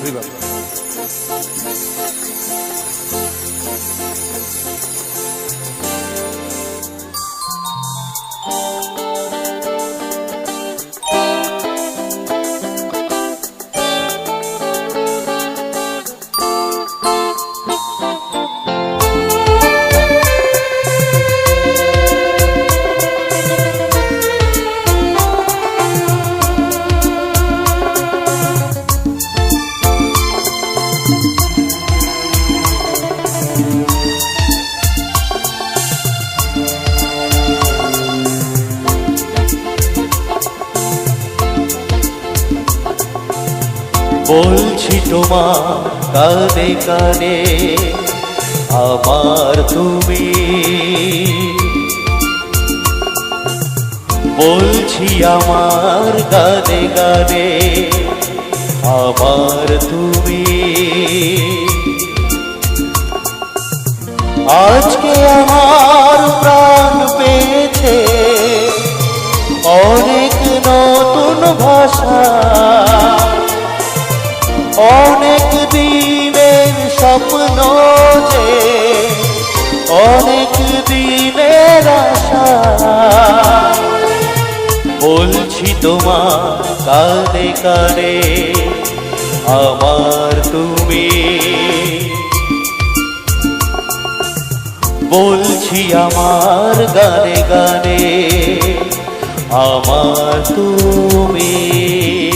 হরি বলছি তোমার কানে কানে, আমার তুমি। বলছি আমার গানে গানে আমার তুমি। আজকে আমার প্রাণ পেয়েছে অনেক নতুন ভাষা। অনেক দিনের স্বপ্ন যে, অনেক দিনের আশা। বলছি তোমার কানে কানে আমার তুমি। বলছি আমার গানে গানে, আমার তুমি।